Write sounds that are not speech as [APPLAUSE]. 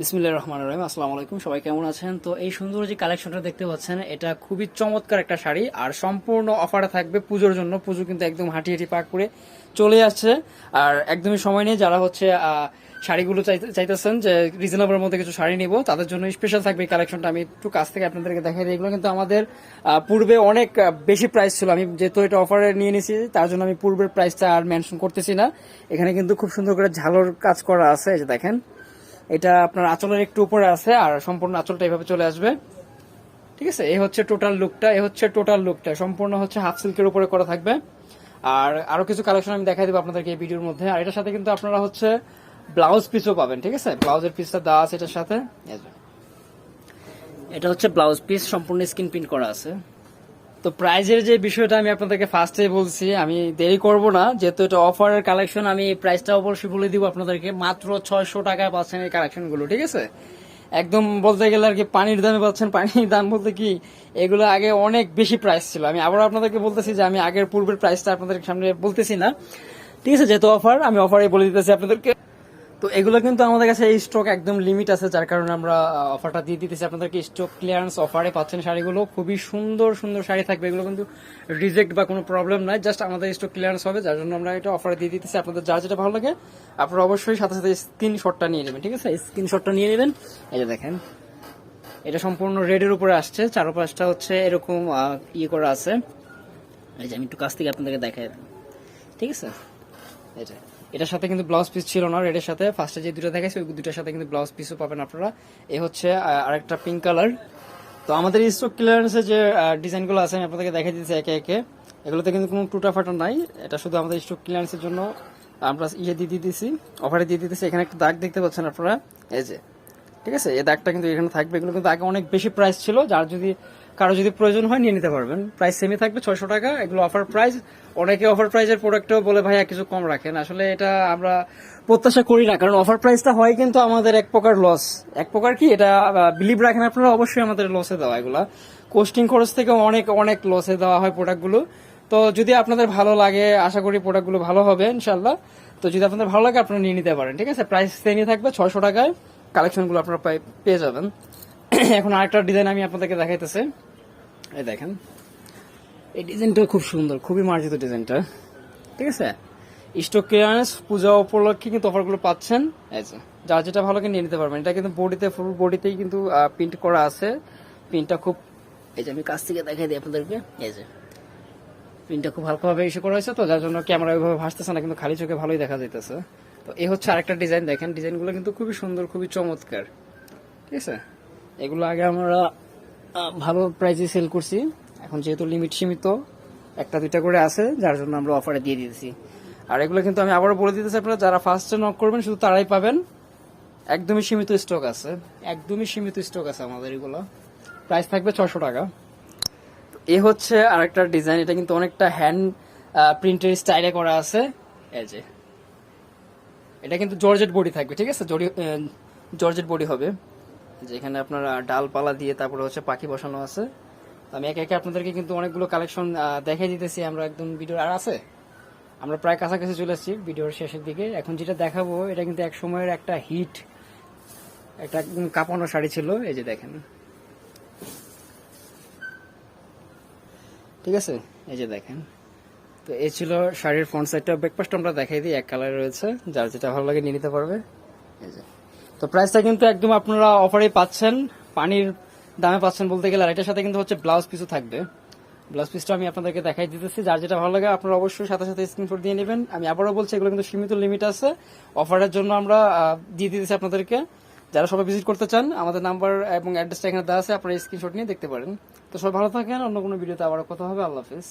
বিসমিল্লাহ রহমান রহিম, আসসালামু আলাইকুম। সবাই কেমন আছেন? তো এই সুন্দর যে কালেকশনটা দেখতে পাচ্ছেন, এটা খুবই চমৎকার একটা শাড়ি। আর সম্পূর্ণ অফারে থাকবে পুজোর জন্য। পুজো কিন্তু একদম হাঁটি হাঁটি পাক করে চলে আসছে। আর একদমই সময় নেই, যারা হচ্ছে শাড়িগুলো চাইতেছেন যে রিজনেবলের মধ্যে কিছু শাড়ি নিব, তাদের জন্য স্পেশাল থাকবে এই কালেকশনটা। আমি একটু কাছ থেকে আপনাদেরকে দেখাই এগুলো কিন্তু আমাদের পূর্বে অনেক বেশি প্রাইস ছিল। আমি যেহেতু এটা অফারে নিয়ে নিয়েছি তার জন্য আমি পূর্বের প্রাইসটা আর মেনশন করতেছি না। এখানে কিন্তু খুব সুন্দর করে ঝালর কাজ করা আছে যে দেখেন। এটা আপনার আঁচলের একটু উপরে আছে, আর সম্পূর্ণ আঁচলটা এভাবে চলে আসবে। ঠিক আছে? এই হচ্ছে টোটাল লুকটা এই হচ্ছে টোটাল লুকটা সম্পূর্ণ হচ্ছে হাফ সিল্কের উপরে করা থাকবে। আর আরও কিছু কালেকশন আমি দেখাই দেবো আপনাদেরকে এই ভিডিওর মধ্যে। আর এটার সাথে কিন্তু আপনারা হচ্ছে ব্লাউজ পিসও পাবেন, ঠিক আছে? ব্লাউজের পিসটা দেওয়া আছে এটার সাথে। এটা হচ্ছে ব্লাউজ পিস সম্পূর্ণ স্ক্রিন প্রিন্ট করা আছে। তো প্রাইজের যে বিষয়টা আমি আপনাদেরকে ফার্স্টে বলছি, আমি দেরি করব না। যেহেতু এটা অফারের কালেকশন আমি প্রাইসটা অবশ্যই বলে দিব আপনাদেরকে। মাত্র ছয়শো টাকায় পাচ্ছেন এই কালেকশনগুলো ঠিক আছে? একদম বলতে গেলে আর কি পানির দামে পাচ্ছেন। পানির দাম বলতে কি, এগুলো আগে অনেক বেশি প্রাইস ছিল। আমি আবার আপনাদেরকে বলতেছি যে আমি আগের পূর্বের প্রাইসটা আপনাদের সামনে বলতেছি না। ঠিক আছে, যেহেতু অফার আমি অফারে বলে দিতেছি আপনাদেরকে। তো এগুলো কিন্তু আমাদের কাছে এই স্টক একদম লিমিট আছে, যার কারণে আমরা অফারটা দিয়ে দিতেছি। আপনাদেরকে স্টক ক্লিয়ারেন্স অফারে পাচ্ছেন শাড়িগুলো? খুবই সুন্দর সুন্দর শাড়ি থাকবে। এগুলো কিন্তু রিজেক্ট বা কোনো প্রবলেম নাই জাস্ট আমাদের স্টক ক্লিয়ারেন্স হবে, যার জন্য আমরা এটা অফারে দিয়ে দিতেছি। আপনাদের যা যেটা ভালো লাগে, আপনারা অবশ্যই সাথে সাথে স্ক্রিনশটটা নিয়ে নেবেন, ঠিক আছে? স্ক্রিনশটটা নিয়ে নেবেন। এই যে দেখেন, এটা সম্পূর্ণ রেডের উপরে আসছে। চারপাশটা হচ্ছে এরকম ইয়ে করা আছে। এই যে আমি একটু কাছ থেকে আপনাদেরকে দেখাই। ঠিক আছে? এটা এটার সাথে কিন্তু ব্লাউজ পিস ছিল না রেডের সাথে ফার্স্টে যে দুটো দেখাইছি, ওই দুটার সাথে কিন্তু ব্লাউজ পিসও পাবেন আপনারা। এ হচ্ছে আরেকটা পিঙ্ক কালার তো আমাদের স্টক ক্লিয়ারেন্সের যে ডিজাইনগুলো আছে, আমি আপনাদেরকে দেখাই দিচ্ছি একে একে। এগুলোতে কিন্তু কোনো টুটা ফাটা নাই। এটা শুধু আমাদের স্টক ক্লিয়ারেন্সের জন্য আমরা ইয়ে দিয়ে দিয়ে দিতেছি অফারে দিয়ে দিতেছি। এখানে একটা দাগ দেখতে পাচ্ছেন আপনারা, এই যে। ঠিক আছে? এই দাগটা কিন্তু এখানে থাকবে। এগুলো কিন্তু আগে অনেক বেশি প্রাইস ছিল, যার যদি কারও যদি প্রয়োজন হয় নিয়ে নিতে পারবেন। প্রাইস সেমই থাকবে ছয়শো টাকা। এগুলো অফার প্রাইস অনেকে অফার প্রাইজের প্রোডাক্টও বলে, ভাইয়া, কিছু কম রাখেন। আসলে এটা আমরা প্রত্যাশা করি না, কারণ অফার প্রাইসটা হয় কিন্তু আমাদের এক প্রকার লস এক প্রকার কি? এটা বিলিভ রাখেন আপনারা, অবশ্যই আমাদের লসে দেওয়া এগুলো। কোস্টিং খরচ থেকে অনেক অনেক লসে দেওয়া হয় প্রোডাক্টগুলো তো যদি আপনাদের ভালো লাগে, আশা করি প্রোডাক্টগুলো ভালো হবে ইনশাল্লাহ তো যদি আপনাদের ভালো লাগে, আপনারা নিয়ে নিতে পারেন, ঠিক আছে? প্রাইস সেমই থাকবে ছয়শো টাকায়। কালেকশনগুলো আপনারা পেয়ে যাবেন। [COUGHS] এখন আরেকটা ডিজাইন আমি আপনাদেরকে দেখাইতেছে। এই দেখেন। এই ডিজাইনটা খুব সুন্দর, খুবই মার্জিত ডিজাইনটা। ঠিক আছে? স্টক ক্লিয়ারেন্স পূজা উপলক্ষে কিন্তু অফারগুলো পাচ্ছেন। এই যে যেটা ভালো নিয়ে নিতে পারবেন। এটা কিন্তু বডিতে ফুল বডিতেই কিন্তু প্রিন্ট করা আছে। প্রিন্টটা খুব, এই যে আমি কাছ থেকে দেখাই দিই আপনাদেরকে। এই যে প্রিন্টটা খুব হালকাভাবে এসে করা হয়েছে তো, যার জন্য ক্যামেরা ওইভাবে ভাসতেছে না, কিন্তু খালি চোখে ভালোই দেখা যাইতেছে। তো এই হচ্ছে আরেকটা ডিজাইন, দেখেন। ডিজাইনগুলো কিন্তু খুবই সুন্দর, খুবই চমৎকার। ঠিক আছে? এগুলো আগে আমরা ভালো প্রাইসে সেল করছি। এখন যেহেতু লিমিট সীমিত, একটা, দুইটা করে আছে, যার জন্য আমরা অফারে দিয়ে দিয়েছি। আর এগুলো কিন্তু আমি আবারও বলে দিতেছি আপনারা, যারা ফার্স্টে নক করবেন, শুধু তারাই পাবেন। একদমই সীমিত স্টক আছে। একদমই সীমিত স্টক আছে আমাদের এগুলো। প্রাইস থাকবে ছশো টাকা। এ হচ্ছে আরেকটা ডিজাইন এটা কিন্তু অনেকটা হ্যান্ড প্রিন্টের স্টাইলে করা আছে। এই যে। এটা কিন্তু জর্জেট বডি থাকবে, ঠিক আছে? জরি জর্জেট বডি হবে। যেখানে আপনার ডালপালা দিয়ে তারপরে হচ্ছে পাখি বসানো আছে। আমি একে একে আপনাদেরকে কিন্তু অনেকগুলো কালেকশন দেখাই দিতেছি, আমরা একদম ভিডিওর আর আছে। আমরা প্রায় কাছাকাছি চলে আসছি ভিডিওর শেষের দিকে। এখন যেটা দেখাবো, এটা কিন্তু এক সময়ের একটা হিট একটা কাঁপানো শাড়ি ছিল, এই যে দেখেন। ঠিক আছে? এই যে দেখেন। তো এই ছিল শাড়ির ফ্রন্ট সাইডটা ব্রেকফাস্ট আমরা দেখাই দিই, এক কালার রয়েছে। যার যেটা ভালো লাগে নিয়ে নিতে পারবে। এই যে। তো প্রাইসটা কিন্তু একদম আপনারা অফারে পাচ্ছেন। পানির দামে পাচ্ছেন বলতে গেলে, আর এটার সাথে কিন্তু হচ্ছে ব্লাউজ পিসও থাকবে। ব্লাউজ পিসটা আমি আপনাদেরকে দেখাই দিতেছি। যার যেটা ভালো লাগে, আপনারা অবশ্যই সাথে সাথে স্ক্রিনশট দিয়ে নেবেন। আমি আবারও বলছি, এগুলো কিন্তু সীমিত লিমিট আছে। অফারের জন্য আমরা দিয়ে দিতেছি আপনাদেরকে। যারা সবাই ভিজিট করতে চান, আমাদের নাম্বার এবং অ্যাড্রেসটা এখানে দেওয়া আছে, আপনারা স্ক্রিনশট নিয়ে দেখতে পারেন। তো সবাই ভালো থাকেন, অন্য কোনো ভিডিওতে আবার কথা হবে। আল্লাহ হাফিজ।